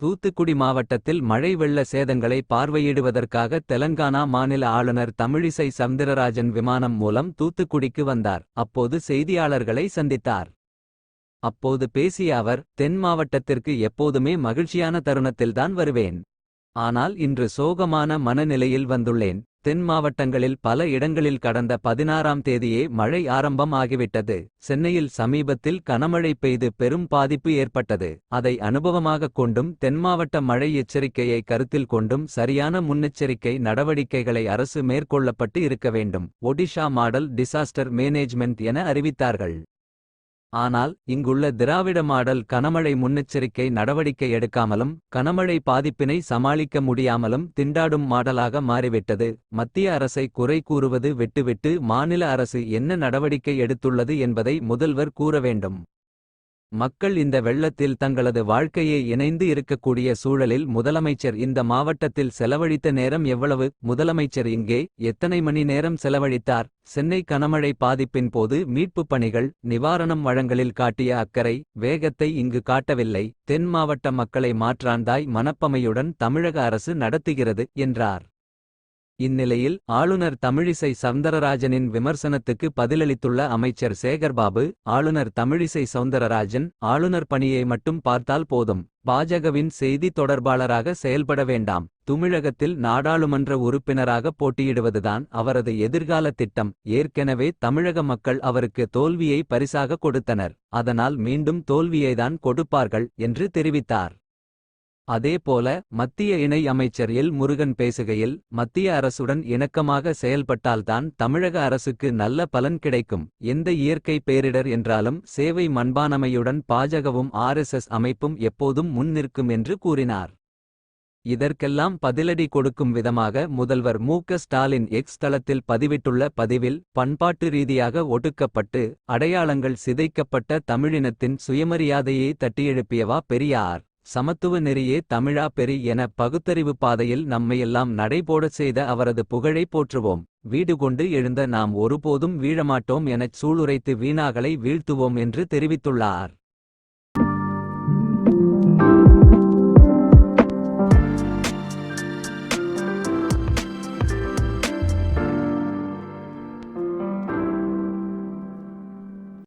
தூத்துக்குடி மாவட்டத்தில் மழை வெள்ள சேதங்களை பார்வையிடுவதற்காக தெலங்கானா மாநில ஆளுநர் தமிழிசை சவுந்தரராஜன் விமானம் மூலம் தூத்துக்குடிக்கு வந்தார். அப்போது செய்தியாளர்களை சந்தித்தார். அப்போது பேசிய அவர் தென் மாவட்டத்திற்கு எப்போதுமே மகிழ்ச்சியான தருணத்தில்தான் வருவேன். ஆனால் இன்று சோகமான மனநிலையில் வந்துள்ளேன். தென் மாவட்டங்களில் பல இடங்களில் கடந்த பதினாறாம் தேதியே மழை ஆரம்பம் ஆகிவிட்டது. சென்னையில் சமீபத்தில் கனமழை பெய்து பெரும் பாதிப்பு ஏற்பட்டது. அதை அனுபவமாகக் கொண்டும் தென் மாவட்ட மழை எச்சரிக்கையை கருத்தில் கொண்டும் சரியான முன்னெச்சரிக்கை நடவடிக்கைகளை அரசு மேற்கொள்ளப்பட்டு இருக்க வேண்டும். ஒடிஷா மாடல் டிசாஸ்டர் மேனேஜ்மெண்ட் என அறிவித்தார்கள். ஆனால் இங்குள்ள திராவிட மாடல் கனமழை முன்னெச்சரிக்கை நடவடிக்கை எடுக்காமலும் கனமழை பாதிப்பினை சமாளிக்க முடியாமலும் திண்டாடும் மாடலாக மாறிவிட்டது. மத்திய அரசை குறை கூறுவது விட்டுவிட்டு மாநில அரசு என்ன நடவடிக்கை எடுத்துள்ளது என்பதை முதல்வர் கூற வேண்டும். மக்கள் இந்த வெள்ளத்தில் தங்களது வாழ்க்கையை இணைந்து இருக்கக்கூடிய சூழலில் முதலமைச்சர் இந்த மாவட்டத்தில் செலவழித்த நேரம் எவ்வளவு? முதலமைச்சர் இங்கே எத்தனை மணி நேரம் செலவழித்தார்? சென்னை கனமழை பாதிப்பின் போது மீட்புப் பணிகள் நிவாரணம் வழங்கலில் காட்டிய அக்கறை வேகத்தை இங்கு காட்டவில்லை. தென் மாவட்ட மக்களை மாற்றாந்தாய் மனப்பமையுடன் தமிழக அரசு நடத்துகிறது என்றார். இந்நிலையில் ஆளுநர் தமிழிசை சவுந்தரராஜனின் விமர்சனத்துக்கு பதிலளித்துள்ள அமைச்சர் சேகர்பாபு ஆளுநர் தமிழிசை சவுந்தரராஜன் ஆளுநர் பணியை மட்டும் பார்த்தால் போதும். பாஜகவின் செய்தி தொடர்பாளராக செயல்பட வேண்டாம். தமிழகத்தில் நாடாளுமன்ற உறுப்பினராக போட்டியிடுவதுதான் அவரது எதிர்கால திட்டம். ஏற்கெனவே தமிழக மக்கள் அவருக்கு தோல்வியை பரிசாக கொடுத்தனர். அதனால் மீண்டும் தோல்வியைதான் கொடுப்பார்கள் என்று தெரிவித்தார். அதேபோல மத்திய இணை அமைச்சர் எல். முருகன் பேசுகையில் மத்திய அரசுடன் இணக்கமாக செயல்பட்டால்தான் தமிழக அரசுக்கு நல்ல பலன் கிடைக்கும். எந்த இயற்கை பேரிடர் என்றாலும் சேவை மண்பானமையுடன் பாஜகவும் ஆர்எஸ்எஸ் அமைப்பும் எப்போதும் முன் நிற்கும் என்று கூறினார். இதற்கெல்லாம் பதிலடி கொடுக்கும் விதமாக முதல்வர் மு. ஸ்டாலின் எக்ஸ் தளத்தில் பதிவிட்டுள்ள பதிவில் பண்பாட்டு ரீதியாக ஒடுக்கப்பட்டு அடையாளங்கள் சிதைக்கப்பட்ட தமிழினத்தின் சுயமரியாதையை தட்டியெழுப்பியவா பெரியார். சமத்துவ நெறியே தமிழா பெரி என பகுத்தறிவு பாதையில் நம்மையெல்லாம் நடைபோடச் செய்த அவரது புகழை போற்றுவோம். வீடு கொண்டு எழுந்த நாம் ஒருபோதும் வீழமாட்டோம் எனச் சூளுரைத்து வீணாகளை வீழ்த்துவோம் என்று தெரிவித்துள்ளார்.